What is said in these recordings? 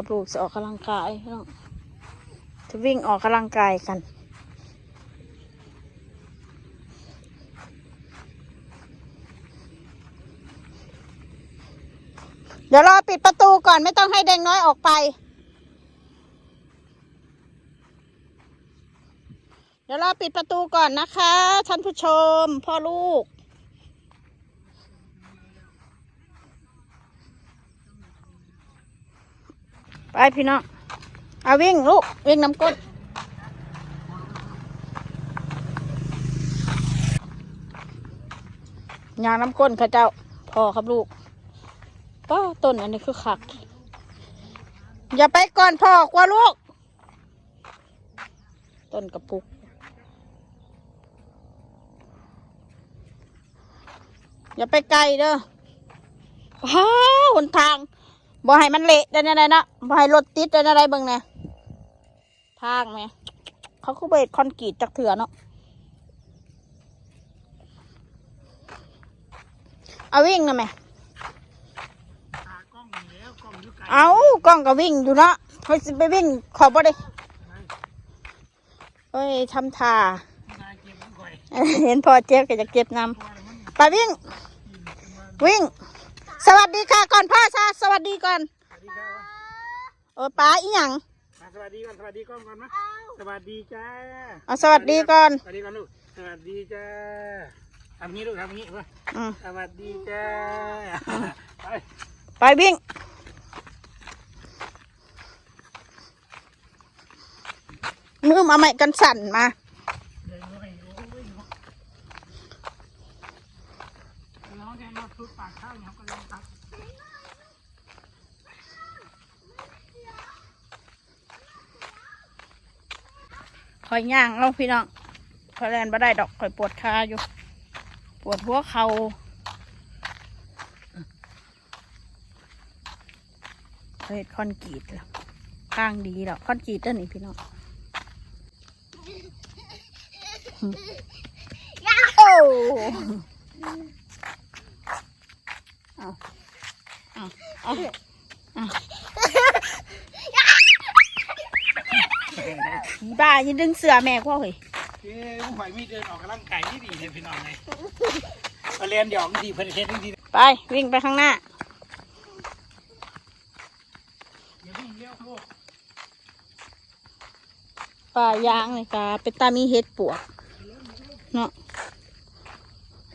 ครับลูกจะออกกำลังกายพี่น้องจะวิ่งออกกำลังกายกันเดี๋ยวรอปิดประตูก่อนไม่ต้องให้เด็กน้อยออกไป เดี๋ยวรอปิดประตูก่อนนะคะท่านผู้ชมพ่อลูก ไปพี่น้องเอาวิ่งลูกวิ่งน้ำก้นยางน้ำก้นข้าเจ้าพอครับลูกป้าต้นอันนี้คือขัก อย่าไปก่อนพ่อกว่าลูก ต้นกระปุก อย่าไปไกลเด้อว้าหนทาง บ่ให้มันเละได้ไหนนะบ่ให้รถติดได้ไหนเบิ่งเนี่ยทางไหมเขาคือเบสคอนกรีตจากเถื่อเนาะเอาวิ่งนะแม่ตากล้องนี่แล้วกล้องอยู่ไกลเอากล้องก็วิ่งอยู่เนาะเฮ้ยสิไปวิ่งขอบบ่ได้เอ้ยทำท่านายเก็บมันก่อยเห็นพอเจ็บก็จะเก็บนำไปวิ่ง วิ่ง สวัสดีค่ะก่อนพ่อซาสวัสดีก่อนสวัสดีครับเออป้าอีหยังมาสวัสดีก่อนสวัสดีกล้องก่อนนะสวัสดีจ้าเอาสวัสดีก่อนสวัสดีก่อนลูกสวัสดีจ้าทำงี้ลูกทำงี้ป่ะอืมสวัสดีจ้าไปไปวิ่งมือมาใหม่กันสั่นมา เดินเข้าไปโอ้ยน้องแกมาทุบปากข้าวเนี่ยเขาก็ลองตัด คอยย่างเอาพี่น้องคอยแลนบ่ได้ดอกคอยปวดขาอยู่ ปวดหัวเขา่าเฮ็ดคอนกรีตแล้วข้างดีแล้วคอนกรีตเด้อนี่พี่น้องโอ้เอาเอาเอา อาผีบ้าอยังดึงเสือแม่กว่าเฮ้ยเอ้ยผู้ใหญ่มีเดินออกกำลังกายที่ดีเลยพี่น้องเลยมาเรียนหยอกดีเพิ่นเฮ็ดดีไปวิ่งไปข้างหน้าอย่าวิ่งเลี้ยวลูกป่ายางนี่กาเป็นตามีเห็ดปวกเนาะ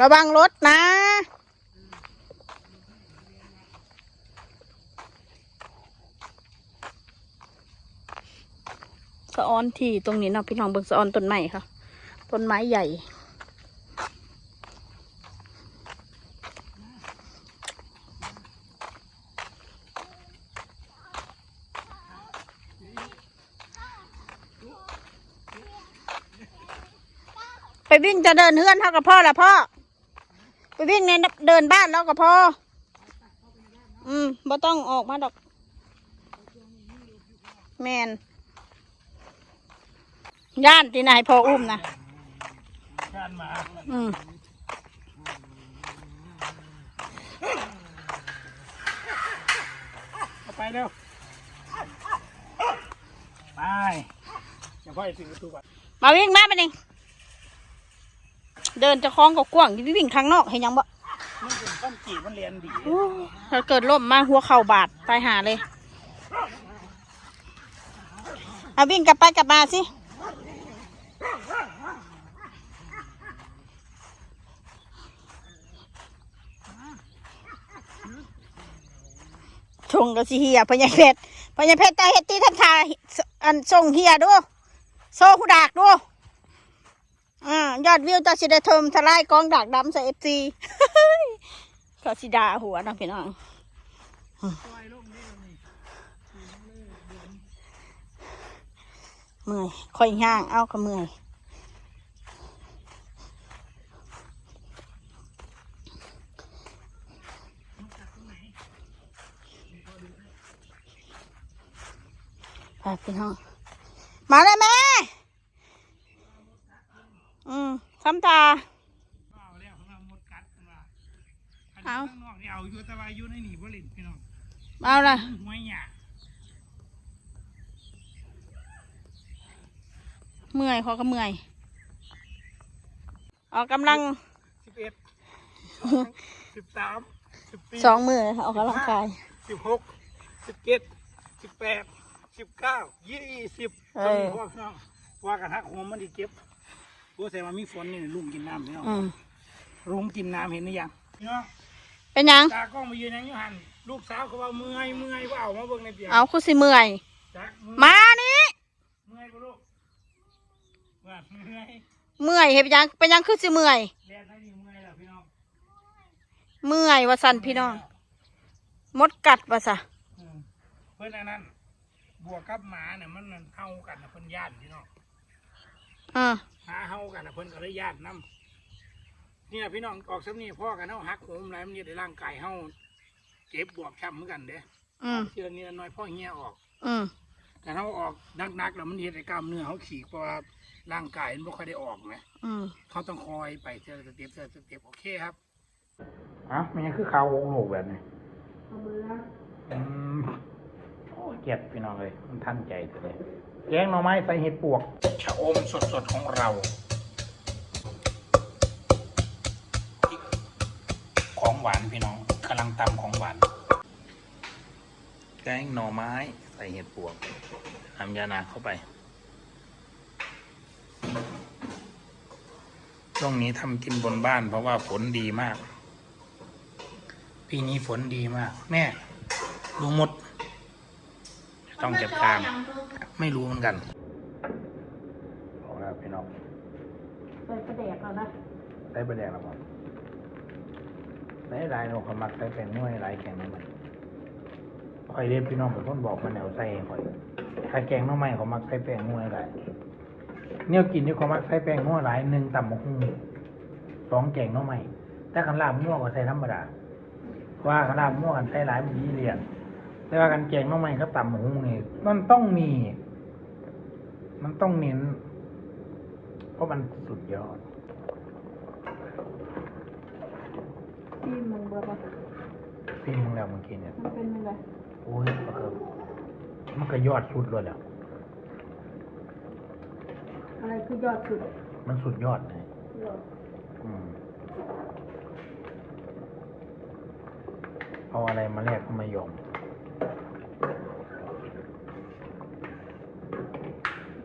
ระวังรถนะะออนที่ตรงนี้เนาะพี่น้องเบิ่งสะออนต้นไม้ค่ะต้นไม้ใหญ่ไปวิ่งจะเดินเฮือนเท่ากับพ่อละพ่อ ไปวิ่งในเดินบ้านแล้วกับพ่อ อืมบ่ต้องออกมาดอก แมน ย่านที่ไหนพออุ้มนะการมาอืมเอาไปเร็ว ไปอย่าพ่ออย่าถึงประตูก่อนมาวิ่งมาไปนี่เดินจะคล้องกับกว้างอย่าไปวิ่งข้างนอกเห็นยังบ่มันเป็นข้อนจีมันเรียนดีโอ้ถ้าเกิดล่มมาหัวเข่าบาดตายหาเลย เอาวิ่งกลับไปกลับมาสิ ชงกับสิเฮียพญาเพชรพญาเพชรตาเฮ็ดตีทันทาอันส่งเฮียดูโซ่หูดากดูอ่ายอดวิวจะสิได้เทิมทลายกองดากดำใส่เอฟซีก็สิดาหัวเนาะพี่น้อง ปล่อยลงนี่ลงนี่ เมื่อยค่อยย่าง เอาก็เมื่อยไปพี่น้อง มาเลยแม่ อืมทำตา เอาแล้วของเราหมดกัดกันว่าอันเอา ข้างนอกนี่เอาอยู่แต่ว่าอยู่ในนี่บ่เล่นพี่น้องเอาละหัวหยา เมื่อยเขาก็เมื่อยออกกำลังสิบเอ็ดสิบสามสิบสี่สองมือออกกำลังกายสิบหกสิบเจ็ดสิบแปดสิบเก้ายี่สิบเออพวกน้องว่ากันฮักหัวมันดีเก็บบัวใส่มามีฝนนี่ลุงกินน้ำพี่น้องอืมลุงกินน้ำเห็นหรือยังพี่น้องเป็นหยังตากล้องมายืนยังอยู่หันลูกสาวเขาว่าเมื่อยเมื่อยว่าเอามาเบิ่งในเปียกเอาคือสิเมื่อยจักเมื่อยมานี่เมื่อยกูลูกว่า เมื่อยเมื่อยเห็นยังเป็นหยังคือสิเมื่อยเรียนให้ดีเมื่อยแล้วพี่น้องเมื่อยว่าสันพี่น้องมดกัดว่าซะอืมเพื่อนอันนั้น บวกกับหมาเนี่ยมันมันเฮากันนะเพิ่นญาติพี่น้องอ่าหาเฮากันนะเพิ่นก็เลยญาตินํนี่นะพี่น้องออกสำนีพ่อกันเฮาหักโหมอะไรมันเนี่ยในร่างกายเฮาเจ็บบวบช้ำเหมือนกันเด้อืมเชื่อนี่น้อยพ่อเหี่ยออก อืมแต่เฮาออกนักๆแล้วมันเฮ็ดให้กล้ามเนื้อเฮาขีกเพราะว่า ร่างกายมันบ่ค่อยได้ออกนะอืมเขาต้องคอยไปเจอสเต็ปเจอสเต็ปโอเคครับอะมันยังคือข่าววงโลกแบบนี้อืมโอ้เจ็บพี่น้องเลยมันทันใจเลยแกงหน่อไม้ใส่เห็ดปวกชะอมสดๆของเราของหวานพี่น้องกำลังตำของหวานแกงหน่อไม้ใส่เห็ดปวกทำยานาเข้าไป ช่วงนี้ทำกินบนบ้าน เพราะว่าฝนดีมาก ปีนี้ฝนดีมาก แม่ดูมด ต้องจัดการไม่รู้เหมือนกันพอแล้วพี่น้องใส่กระเดกแล้วนะได้ประแดงแล้วครับได้ลายเราเขามักใส่เป็นน้วยลายแข็งน้ำมันคอยเรียนพี่น้องเป็นคนบอกมันแนวใส่คอยถ้าแกงหน้องไม้เขามักใส่แป้งน้วยหลาย เนี่ยกินที่เขามักใส่แป้งน้วยหลายหนึ่งต่ำมะฮุ่งสองแกงหน้องไม้แต่ขันลาบมั่วก็ใส่ธรรมดาว่าขันลาบมั่วกันใส่หลายมันดีเรียนแต่ว่ากันแกงหน้องไม้ก็ต่ำมะฮุ่งนี่มันต้องมี มันต้องเน้นเพราะมันสุดยอดที่มึงเบอร์ปะพี่มึงแล้วเมื่อกี้เนี่ยมันเป็นยังไงโอ้ยมันก็มันก็ยอดสุดเลยแล้ว อะไรคือยอดสุดมันสุดยอดเลยอืมเอาอะไรมาแลกก็ไม่ยอม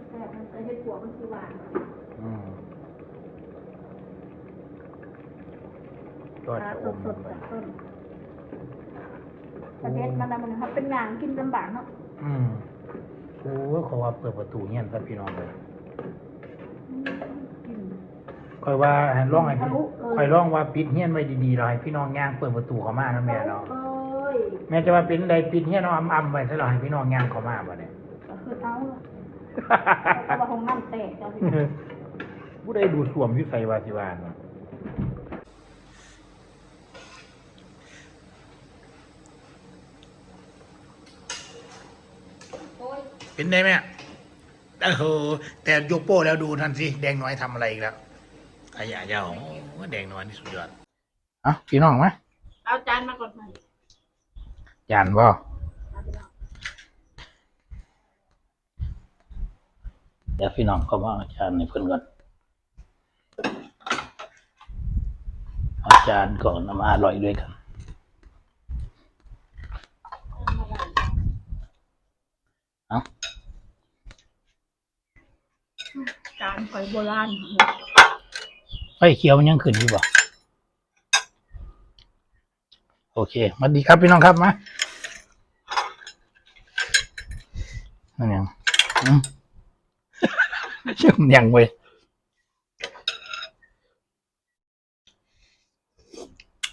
แต่มันใส่เห็ดหัวมันคือหวานอืมยอดปลาจะอสมดลสงดไปจากต้นประเทศมันนะมันครับเป็นงานกินลำบากเนาะอืมโอ้ยขอว่าเปิดประตูเงี้ยซะพี่น้องเลย กิน ค อยว่าให้ร้องให้พี่ทะลุเลยคอยร้องว่าปิดเฮียนไว้ดีๆเราให้พี่น้องย่างเปิดประตูเข้ามานะแม่เนาะเอ้ยแม่จะว่าเป็นใดปิดเฮียนเอาอำๆไว้ซะเราให้พี่น้องย่างเข้ามาบ่เนี่ยก็คือเอาเพราะว่าของน้ำแตกเจ้าพี่ผู้ใดดูสวมวิสัยวาสิวานวะเป็นได้ไหมอะเออแต่ยกโป้แล้วดูทันสิ แดงน้อยทำอะไรอีกแล้ว ขยะเจ้าโอ้แดงน้อยนี่สุดยอดอะพี่น้องไหมเอาจานมาก่อนไหมยานบ่เดี๋ยวพี่น้องเขาว่าอาจารย์ในเพื่อนก่อนอาจารย์ก่อนนำมาอร่อยด้วยกัน เอาจานข่อยโบราณ ไฟเขียวมันยังขึ้นอยู่บ่โอเคสวัสดีครับพี่น้องครับมานั่นยังอืมเชื่อมยังเว้ย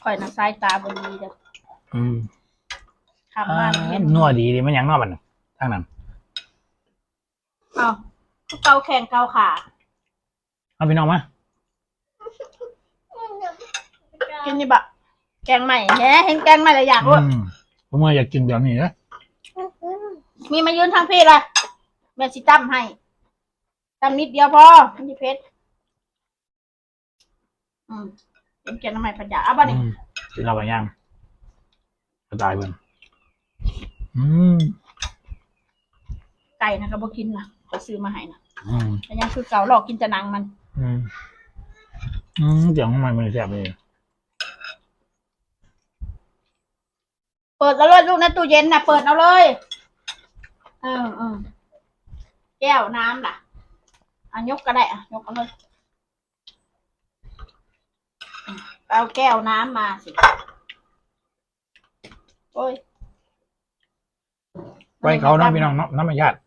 ข่อยน่ะสายตาบดีเด้ออืมทำมาเห็นนัวดีดีมันยังนอกมันทางนั้นเอาเกาแข่งเกาขาเอาพี่น้องมา กินนี่บะแกงใหม่แฮะเห็นแกงใหม่แล้วอยากอืรู้มผมว่าอยากกินแบบนี้นะมีมายืนทางพี่เลยแม่สิตั้มให้ตั้มนิดเดียวพอมันจะเผ็ดอืมเป็นแกงใหม่ปัญญาเอาบ้านี่อืมกินเราไปย่างกระตายเบิ่งอืมไก่นะก็บ่กินนะเขาซื้อมาให้นะอืมแต่ยังคือเก่าหลอกกินจะนังมัน อืมอืมเสียงของมันมันแซ่บเลย เปิดแล้วเลยลูกในตู้เย็นน่ะเปิดเอาเลย เออเออแก้วน้ำล่ะอะยกก็ได้อะยกเอาเลยอะเอาแก้วน้ำมาสิ โอ้ยไปเขาเนาะพี่น้องเนาะน้ำมันญาติ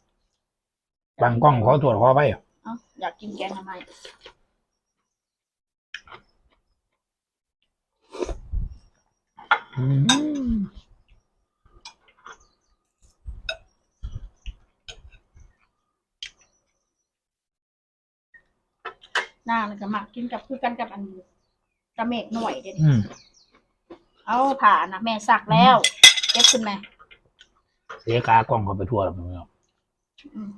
บางกล้องขอตรวจขอไปเอ้าอยากกินแกงทำไม นางเลยก็มักกินกับคือกันกับอันกระเมกหน่วยเด็ดอืมเอาผ่านะแม่สักแล้วเก็บขึ้นมาเสียกากล้องเขาไปทั่วแล้วพี่น้องอืม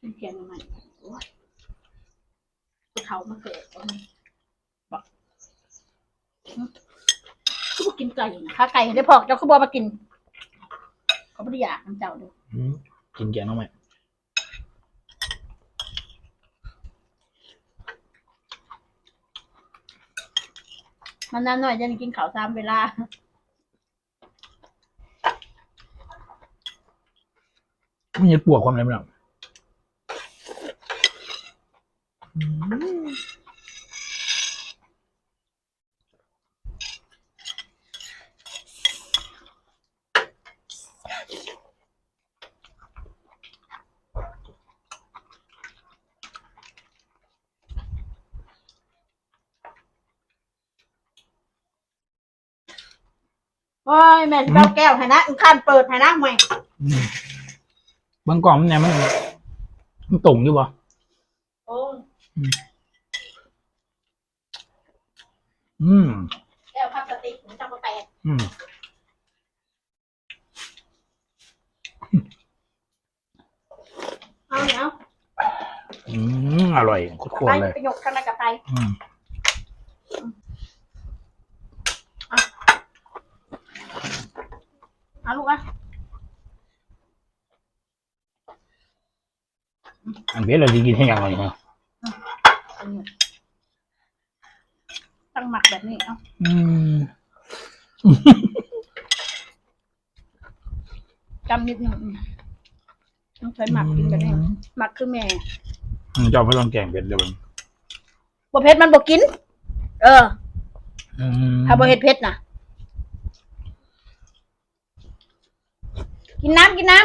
กินแกงทำไมโอ้ยผู้เฒ่ามาเกิดตรงนี้บอกหึคือบ่กินไก่นะถ้าไก่ได้พอกเจ้าคือบ่มากิน เขาไม่ได้อยากน้ำเจ้าดูอืมกินแกงน้องไหมมันนานหน่อยจะกินข้าวตามเวลาไม่ยึดปวกความอะไรไม่หรอก โอ้ยแม่จะเอาแก้วให้นะอึ้งข้านเปิดให้นะหม่อยอืมบางกล่องมันเนี่ยมันมันตุ่งอยู่บ่โอ้ยอืม แก้วพลาสติกมันจะมาแตกอืม เอาเนี่ยเอาอืม อร่อยโคตรไปๆเลยประโยคข้างในกับไปอืม เอาลูกอะอันเพชรเราจะกินให้ยังไงฮะเอาเนี่ยตั้งหมักแบบนี้เอาอืมจำนิดหนึ่งอืมต้องใช้หมักกินแบบนี้หมักคือแม่อืมเจ้าไม่ต้องแกงเผ็ดเลยมันบ่เผ็ดมันบ่กิน เอออืมถ้าบ่เฮ็ดเผ็ดน่ะ กินน้ำกินน้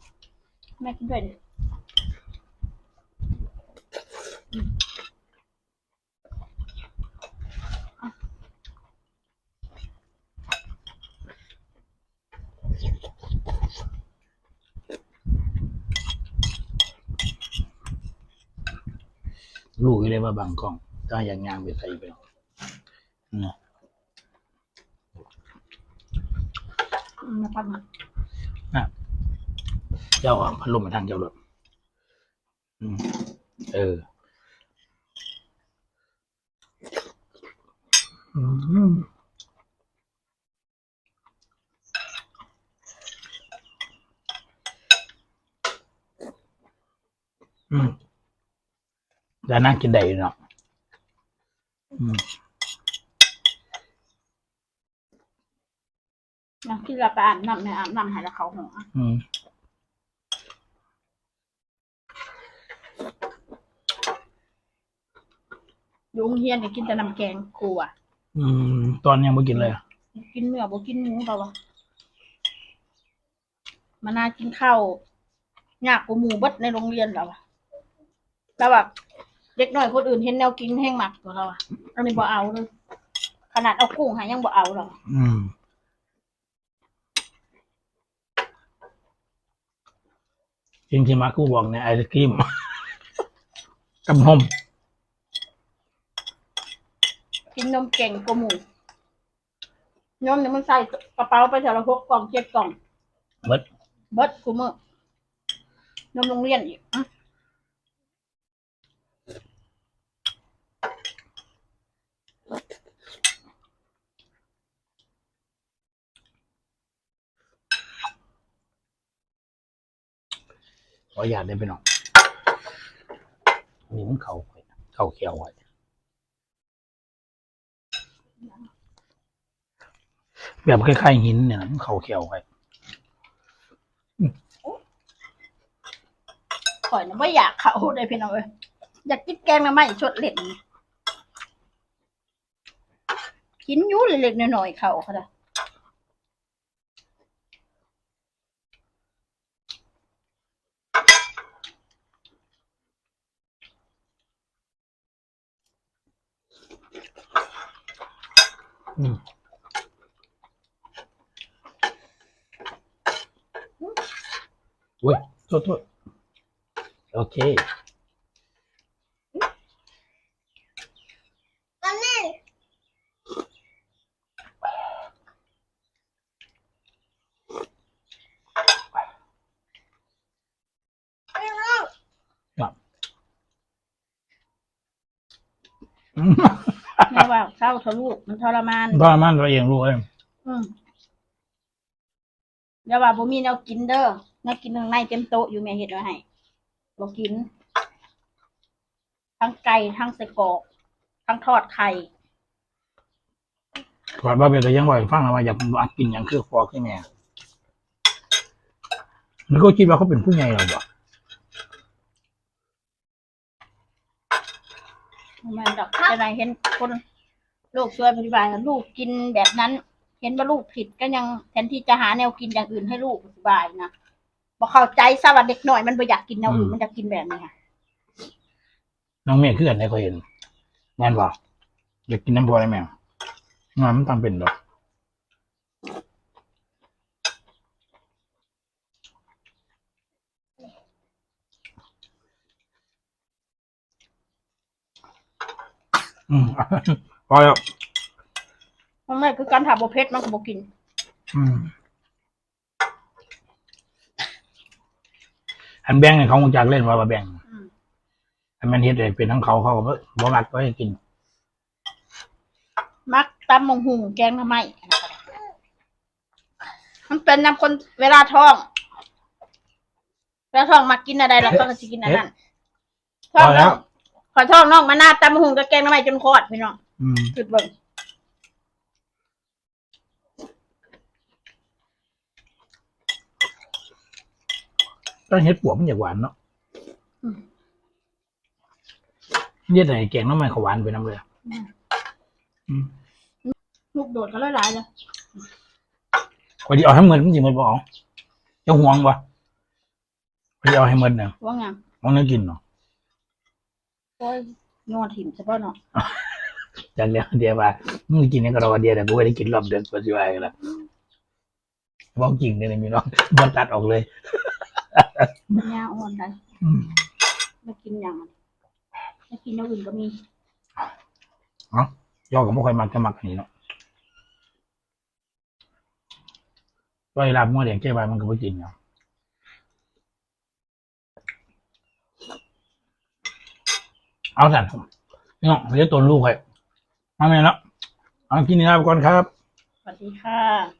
ำแม่กินด้วยดิรู้อยู่เลยว่าบางกล่อง ถ้าอย่างยางไปใส่ไปนะมาปัดมา เจ้าเอาพัดลมมาทางเจ้ารถอืมเอออืมอืมแล้วนั่งกินได้อยู่เนาะอืมอย่างที่เราไปอาบน้ำแม่อาบน้ำให้แล้วเขาหัวอืม ยู่โรงเรียนเนี่ยกินแต่น้ำแกงครูอะอืม ตอนยังไม่กินเลยอะกินเนื้อบ่กินหมูเปล่าวะมานากินข้าวยากกว่าหมูเบิดในโรงเรียนแล้วอะแล้วแบบเด็กน้อยคนอื่นเห็นแนวกินแห้งหมักตัวเราอะอันนี้บ่เอาเลยขนาดเอากุ้งใหายังบ่เอาหรอกอืม จริงๆมากูบอกเนี่ยไอศกรีม กับนม กินนมเก่งกว่หมูนมเนี่ยมันใส่กระเป๋าไปแถวละหกกล่องเจ็ดกล่องเบิดเบิดกูมือนมโรงเรียนอีกอะขออยากได้ไปหน่อยนี่มันเข่าเข่าเขียวไว้ แบบคล้ายๆหินเนี่ยเข่าเขียวไปข่อยนะไม่อยากเขาได้พี่น้องเอ้ยอยากกินแกงมาใหม้สดเล็ดหินยุ่เล็กๆหน่อยๆเขาค่ะ อืมเว้ยโทษโทษโอเค อืม แม่ว่า เศร้าทะลุมันทรมานบ้านมันตัวเองรู้เองอืมอย่าว่าบ่มีแนวกินเด้อแนวกินข้างในเต็มโต๊ะอยู่แม่เฮ็ดไว้ให้บ่กิน ทั้งไก่ทั้งไส้กรอกทั้งทอดไข่ก่อนว่าเป็นแต่ยังบ่อยฟังนะว่าอยากอัดกินอย่างคือฟอขึ้นแม่มันก็คิดว่าเขาเป็นผู้ใหญ่หรอบ่แม่นดอกจะได้เห็นคน ลูกช่วยปฏิบัติลูกกินแบบนั้น เห็นว่าลูกผิดก็ยังแทนที่จะหาแนวกินอย่างอื่นให้ลูกปฏิบัตินะบ่เข้าใจซะว่าเด็กน้อยมันบ่อยากกินแนวอื่นมันอยากกินแบบนี้ค่ะน้องเมฆคืออันไหนก็เห็นงานบ่อยากกินน้ำพอได้แม่งานมันตามเป็นดอกอืม พอแล้วมันไม่คือการถาบ่เผ็ดมันก็บ่กิน อืมอันแบ่งให้เขาคงจากเล่นว่าว่าแบ่งอืม อันมันเฮ็ดให้เป็นทั้งเขาเขาก็บ่บ่มักก็ให้กิน มักตำมงหุงแกงหน่อไม้มันเป็นน้ำคนเวลาท้องเวลาท้องมักกินอะไรเราก็จะกินอันนั้นพอแล้วขอท้องน้องมาหน้าตำมงหุงกับแกงหน่อไม้จนคลอดพี่น้อง อืมจุดเบิ่งก็เฮ็ดปวกมันอยากหวานเนาะเฮ็ดให้แกงน้ำมันเขาหวานไปน้ำเลยอะอืมลูกโดดก็หลายๆเลยพอดีเอาให้เหมือนมันสิเหมือนบ่เอาจะห่วงบ่พอดีเอาให้เหมือนน่ะว่าไงมันนึกกินเนาะโอ้ยนอนถิ่มเฉพาะเนาะ จากเดียวเดียวว่ามึงกินนี่ก็รอเดียวแต่กูไม่ได้กินรอบเดือนปัจจุบันแล้วบอกจริงเนี่ยนะมีน้องมันตัดออกเลยมันยาอ่อนได้อืมไม่กินอย่างมันไม่กินอย่างอื่นก็มียอก็ไม่ค่อยมักจะมักอันนี้เนาะก็เวลามั่วเลี้ยงแก้ใบมันก็ไม่กินเนาะเอาสั่นพี่น้องเดี๋ยวตัวลูกให้ มาแม่เนาะเอากินนี่ลาไปก่อนครับ สวัสดีค่ะ